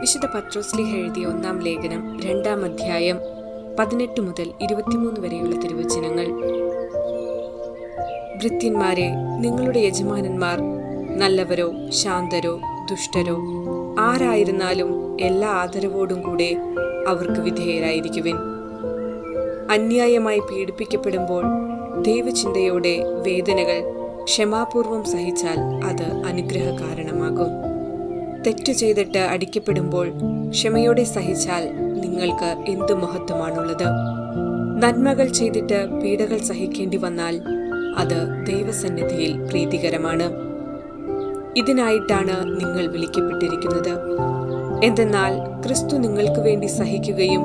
വിശുദ്ധ പത്രോസ്ലി എഴുതിയ ഒന്നാം ലേഖനം രണ്ടാം അധ്യായം പതിനെട്ട് മുതൽ ഇരുപത്തിമൂന്ന് വരെയുള്ള തിരുവചനങ്ങൾ. ഭൃത്യന്മാരെ നിങ്ങളുടെ യജമാനന്മാർ നല്ലവരോ ശാന്തരോ ദുഷ്ടരോ ആരായിരുന്നാലും എല്ലാ ആദരവോടും കൂടെ അവർക്ക് വിധേയരായിരിക്കുവിൻ. അന്യായമായി പീഡിപ്പിക്കപ്പെടുമ്പോൾ ദൈവചിന്തയോടെ വേദനകൾ ക്ഷമാപൂർവം സഹിച്ചാൽ അത് അനുഗ്രഹ കാരണമാകും തെറ്റു ചെയ്തിട്ട് അടിക്കപ്പെടുമ്പോൾ ക്ഷമയോടെ സഹിച്ചാൽ നിങ്ങൾക്ക് എന്തു മഹത്വമാണുള്ളത്? നന്മകൾ ചെയ്തിട്ട് പീഡകൾ സഹിക്കേണ്ടി വന്നാൽ അത് ദൈവസന്നിധിയിൽ പ്രീതികരമാണ്. ഇതിനായിട്ടാണ് നിങ്ങൾ വിളിക്കപ്പെട്ടിരിക്കുന്നത്. എന്തെന്നാൽ ക്രിസ്തു നിങ്ങൾക്ക് വേണ്ടി സഹിക്കുകയും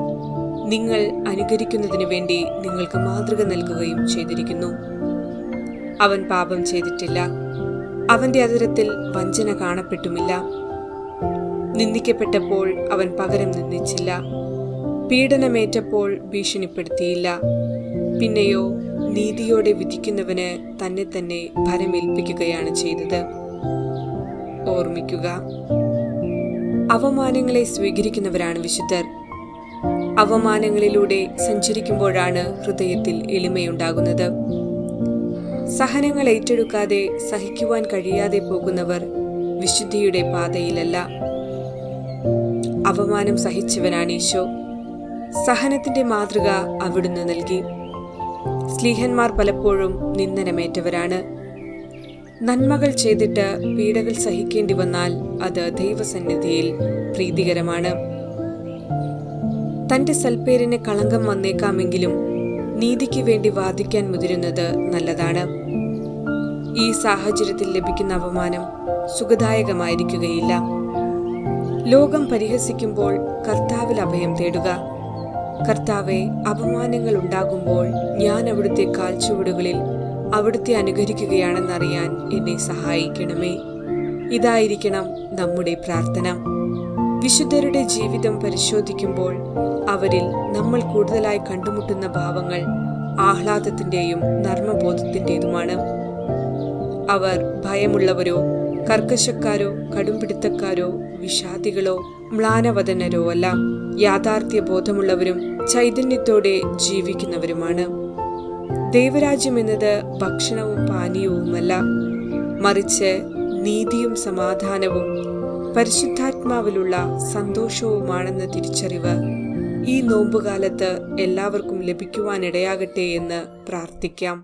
നിങ്ങൾ അനുകരിക്കുന്നതിനു വേണ്ടി നിങ്ങൾക്ക് മാതൃക നൽകുകയും ചെയ്തിരിക്കുന്നു. അവൻ പാപം ചെയ്തിട്ടില്ല. അവന്റെ അതിരത്തിൽ വഞ്ചന കാണപ്പെട്ടുമില്ല. നിന്ദിക്കപ്പെട്ടപ്പോൾ അവൻ പകരം നിന്ദിച്ചില്ല. പീഡനമേറ്റപ്പോൾ ഭീഷണിപ്പെടുത്തിയില്ല. പിന്നെയോ നീതിയോടെ വിധിക്കുന്നവന് തന്നെ തന്നെ ഫലമേൽപ്പിക്കുകയാണ് ചെയ്തത്. ഓർമ്മിക്കുക. അവമാനങ്ങളെ സ്വീകരിക്കുന്നവരാണ് വിശുദ്ധർ. അവമാനങ്ങളിലൂടെ സഞ്ചരിക്കുമ്പോഴാണ് ഹൃദയത്തിൽ എളിമയുണ്ടാകുന്നത്. സഹനങ്ങൾ ഏറ്റെടുക്കാതെ സഹിക്കുവാൻ കഴിയാതെ പോകുന്നവർ വിശുദ്ധിയുടെ പാതയിലല്ല. അവമാനം സഹിച്ചവനാണ് ഈശോ സഹനത്തിന്റെ മാതൃക അവിടുന്ന് നൽകി. സ്ലീഹന്മാർ പലപ്പോഴും നിന്ദനമേറ്റവരാണ്. നന്മകൾ ചെയ്തിട്ട് പീഡകൾ സഹിക്കേണ്ടി വന്നാൽ അത് ദൈവസന്നിധിയിൽ പ്രീതികരമാണ്. തന്റെ സൽപ്പേരിന് കളങ്കം വന്നേക്കാമെങ്കിലും നീതിക്ക് വേണ്ടി വാദിക്കാൻ മുതിരുന്നത് നല്ലതാണ്. ഈ സാഹചര്യത്തിൽ ലഭിക്കുന്ന അപമാനം സുഖദായകമായിരിക്കുകയില്ല. ലോകം പരിഹസിക്കുമ്പോൾ കർത്താവിൽ അഭയം തേടുക. കർത്താവെ അപമാനങ്ങൾ ഉണ്ടാകുമ്പോൾ ഞാൻ അവിടുത്തെ കാൽച്ചുവടുകളിൽ അവിടുത്തെ അനുകരിക്കുകയാണെന്നറിയാൻ എന്നെ സഹായിക്കണമേ. ഇതായിരിക്കണം നമ്മുടെ പ്രാർത്ഥന. വിശുദ്ധരുടെ ജീവിതം പരിശോധിക്കുമ്പോൾ അവരിൽ നമ്മൾ കൂടുതലായി കണ്ടുമുട്ടുന്ന ഭാവങ്ങൾ ആഹ്ലാദത്തിന്റെയും നർമ്മബോധത്തിന്റേതുമാണ്. അവർ ഭയമുള്ളവരോ കർക്കശക്കാരോ കടുംപിടുത്തക്കാരോ വിഷാദികളോ മ്ലാനവദനരോ അല്ല. യാഥാർത്ഥ്യ ബോധമുള്ളവരും ചൈതന്യത്തോടെ ജീവിക്കുന്നവരുമാണ്. ദൈവരാജ്യം എന്നത് ഭക്ഷണവും പാനീയവുമല്ല. മറിച്ച് നീതിയും സമാധാനവും പരിശുദ്ധാത്മാവിലുള്ള സന്തോഷവുമാണെന്ന തിരിച്ചറിവ് ഈ നോമ്പുകാലത്ത് എല്ലാവർക്കും ലഭിക്കുവാനിടയാകട്ടെ എന്ന് പ്രാർത്ഥിക്കാം.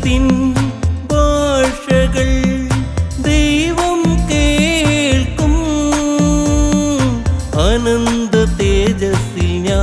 സ്നേഹത്തിൻ ഭാഷകൾ ദൈവം കേൾക്കും. അനന്ത ഞാൻ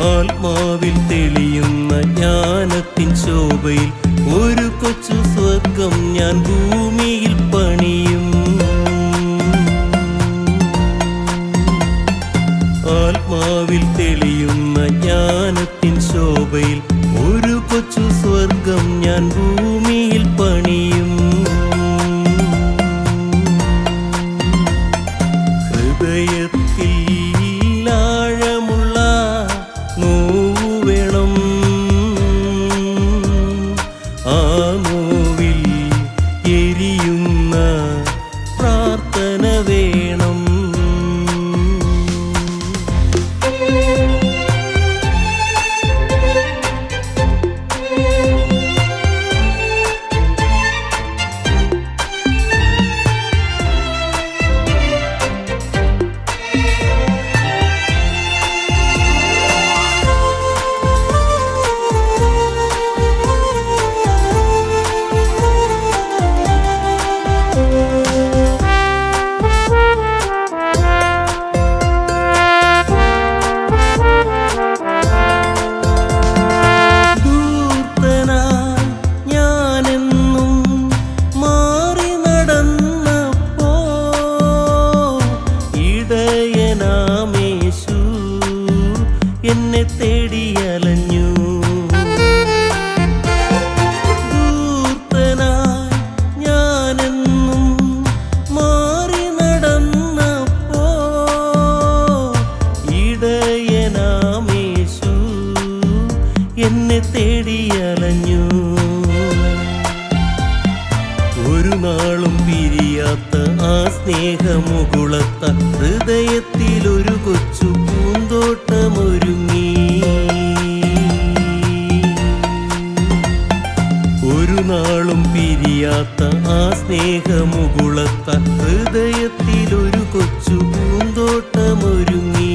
ആത്മാവിൽ തെളിയുന്ന ജ്ഞാനത്തിൻ ശോഭയിൽ ഒരു കൊച്ചു സ്വർഗം ഞാൻ ഭൂമിയിൽ പണിയും. ആത്മാവിൽ തെളിയുന്ന ജ്ഞാനത്തിൻ ശോഭയിൽ ഒരു കൊച്ചു സ്വർഗം ഞാൻ ഭൂമിയിൽ ആ എന്നെ തേടിയലഞ്ഞു അലഞ്ഞു. എന്നെ തേടിയലഞ്ഞു ഒരു നാളും പിരിയാത്ത ആ സ്നേഹമുകുളത്ത ഹൃദയത്തിൽ ഒരു കൊച്ചു പൂന്തോട്ടമൊരുങ്ങി. ഒരു നാളും പിരിയാത്ത ആ സ്നേഹമുകുളത്ത ഹൃദയത്തിലൊരു കൊച്ചു പൂന്തോട്ടമൊരുങ്ങി.